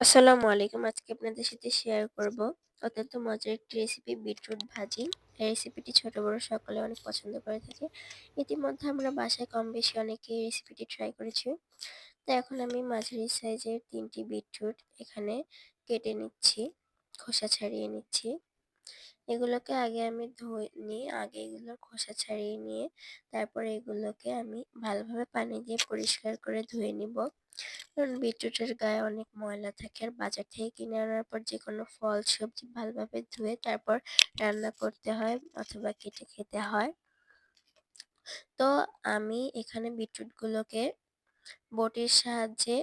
আসসালামু আলাইকুম। আজকে আপনাদের সাথে শেয়ার করব অত্যন্ত মজার একটি রেসিপি বিটরুট ভাজি। এই রেসিপিটি ছোট বড় সকলে অনেক পছন্দ করে থাকে। ইতিমধ্যে আমরা বাসায় কম বেশি অনেকে এই রেসিপিটি ট্রাই করেছি। তো এখন আমি মাঝারি সাইজের তিনটি বিটরুট এখানে কেটে নিচ্ছি, খোসা ছাড়িয়ে নিচ্ছি। এগুলোকে আগে আমি ধুয়ে নিয়ে, আগে এগুলোর খোসা ছাড়িয়ে নিয়ে, তারপরে এগুলোকে আমি ভালোভাবে পানি দিয়ে পরিষ্কার করে ধুয়ে নিব। কারণ বিটরুটের গায়ে অনেক ময়লা থাকে আর বাজার থেকে কিনে আনার পর যে কোনো ফল, সবজি ভালোভাবে ধুয়ে তারপর রান্না করতে হয় অথবা কেটে খেতে হয় তো আমি এখানে বিটরুটগুলোকে বটির সাহায্যে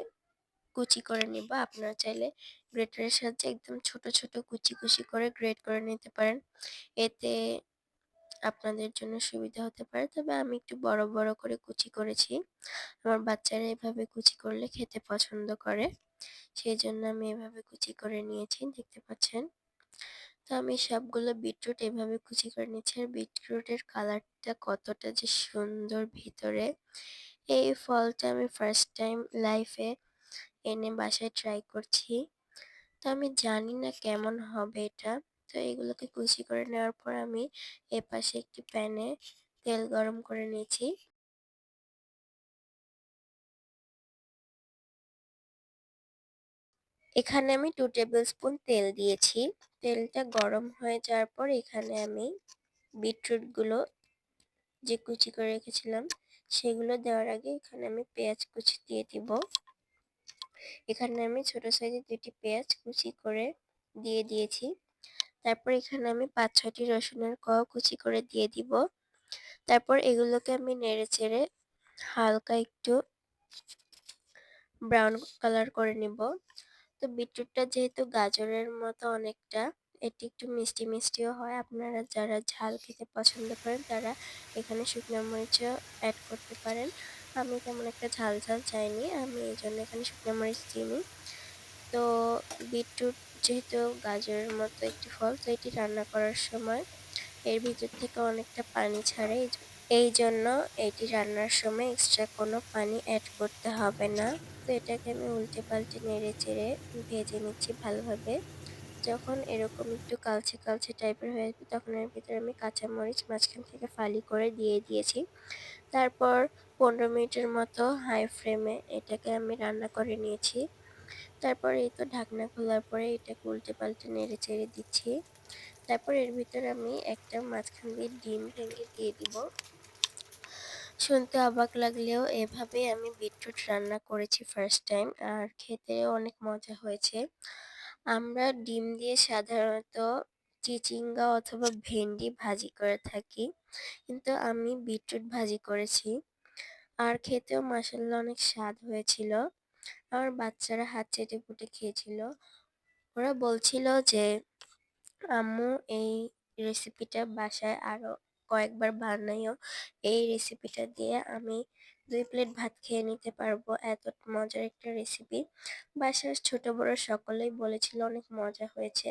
কুচি করে নিব আপনারা চাইলে গ্রেটারের সাহায্যে একদম ছোট ছোট কুচি কুচি করে গ্রেট করে নিতে পারেন। এতে আপনাদের জন্য সুবিধা হতে পারে। তবে আমি একটু বড় বড় করে কুচি করেছি। আমার বাচ্চারা এভাবে কুচি করলে খেতে পছন্দ করে। সেই জন্য আমি এভাবে কুচি করে নিয়েছি, দেখতে পাচ্ছেন। তো আমি সবগুলো বিটরুট এভাবে কুচি করে নিচ্ছি আর বিটরুটের কালারটা কতটা যে সুন্দর ভিতরে। এই ফলটা আমি ফার্স্ট টাইম লাইফে এনে বাসায় ট্রাই করছি। তো আমি জানি না কেমন হবে এটা। তো এগুলোকে কুচি করে নেওয়ার পর আমি এপাশে একটি প্যানে তেল গরম করে নিয়েছি। এখানে আমি টু টেবিল স্পুন তেল দিয়েছি। তেলটা গরম হয়ে যাওয়ার পর এখানে আমি বিটরুটগুলো যে কুচি করে রেখেছিলাম, সেগুলো দেওয়ার আগে এখানে আমি পেঁয়াজ কুচি দিয়ে দিব। এখানে আমি ছোট সাইজের দুটি পেঁয়াজ কুচি করে দিয়ে দিয়েছি। তারপর এখানে আমি পাঁচ, ছয়টি রসুনের ক কুচি করে দিয়ে দিব। তারপর এগুলোকে আমি নেড়ে চেড়ে হালকা একটু ব্রাউন কালার করে নিব। তো বিটরুটটা যেহেতু গাজরের মতো অনেকটা, এটি একটু মিষ্টি মিষ্টিও হয়। আপনারা যারা ঝাল খেতে পছন্দ করেন, তারা এখানে শুকনো মরিচও অ্যাড করতে পারেন। আমি তেমন একটা ঝাল ঝাল চাইনি, আমি এই জন্য এখানে শুকনো মরিচ দিইনি। তো বিটরুট যেহেতু গাজরের মতো একটি ফল, তো এটি রান্না করার সময় এর ভিতর থেকে অনেকটা পানি ছাড়ে, এই জন্য এটি রান্নার সময় এক্সট্রা কোনো পানি অ্যাড করতে হবে না। তো এটাকে আমি উল্টে পাল্টে নেড়ে চেড়ে ভেজে নিচ্ছি ভালোভাবে। যখন এরকম একটু কালচে কালচে টাইপের হয়ে যাবে তখন এর ভিতরে আমি কাঁচামরিচ মাঝখান থেকে ফালি করে দিয়ে দিয়েছি। তারপর পনেরো মিনিটের মতো হাই ফ্লেমে এটাকে আমি রান্না করে নিয়েছি। তারপর এই তো ঢাকনা খোলার পরে এটাকে উল্টে পাল্টে নেড়ে চেড়ে দিচ্ছি। তারপর এর ভিতরে আমি একটা মাঝখান দিয়ে ডিম ভেঙে দিয়ে দিব। শুনতে অবাক লাগলেও এভাবে আমি বিটরুট রান্না করেছি ফার্স্ট টাইম আর খেতেও অনেক মজা হয়েছে। আমরা ডিম দিয়ে সাধারণত চিচিঙ্গা অথবা ভেন্ডি ভাজি করে থাকি। কিন্তু আমি বিটরুট ভাজি করেছি। আর খেতেও মাসাল্লা অনেক স্বাদ হয়েছিল। আমার বাচ্চারা হাত চেটে ফুটে খেয়েছিল। ওরা বলছিল যে, আম্মু, এই রেসিপিটা বাসায় আরও কয়েকবার বানাইও। এই রেসিপিটা দিয়ে আমি দুই প্লেট ভাত খেয়ে নিতে পারব। এত মজার একটা রেসিপি বাসার ছোট বড় সকলেই বলেছিল অনেক মজা হয়েছে।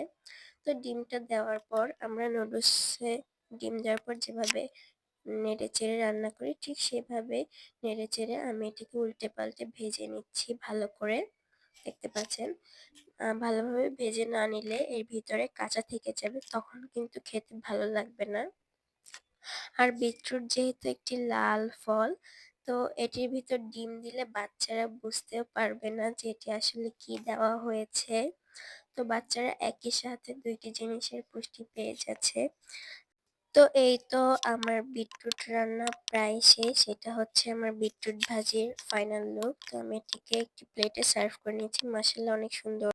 তো ডিমটা দেওয়ার পর আমরা নুডলসে ডিম দেওয়ার পর যেভাবে নেড়ে চেড়ে রান্না করি, ঠিক সেভাবে নেড়ে চেড়ে আমি এটিকে উল্টে পাল্টে ভেজে নিচ্ছি ভালো করে। দেখতে পাচ্ছেন? ভালোভাবে ভেজে না নিলে এর ভিতরে কাঁচা থেকে যাবে, তখন কিন্তু খেতে ভালো লাগবে না। আর বিটরুট যেহেতু একটি লাল ফল, তো এটির ভিতর ডিম দিলে বাচ্চারা বুঝতেও পারবে না যে এটি আসলে কি দেওয়া হয়েছে। তো বাচ্চারা একই সাথে দুইটি জিনিসের পুষ্টি পেয়ে যাচ্ছে। তো এই তো আমার বিটরুট রান্না প্রায় শেষ। এটা হচ্ছে আমার বিটরুট ভাজির ফাইনাল লুক তো আমি এটিকে একটি প্লেটে সার্ভ করে নিয়েছি। মাসাল্লাহ অনেক সুন্দর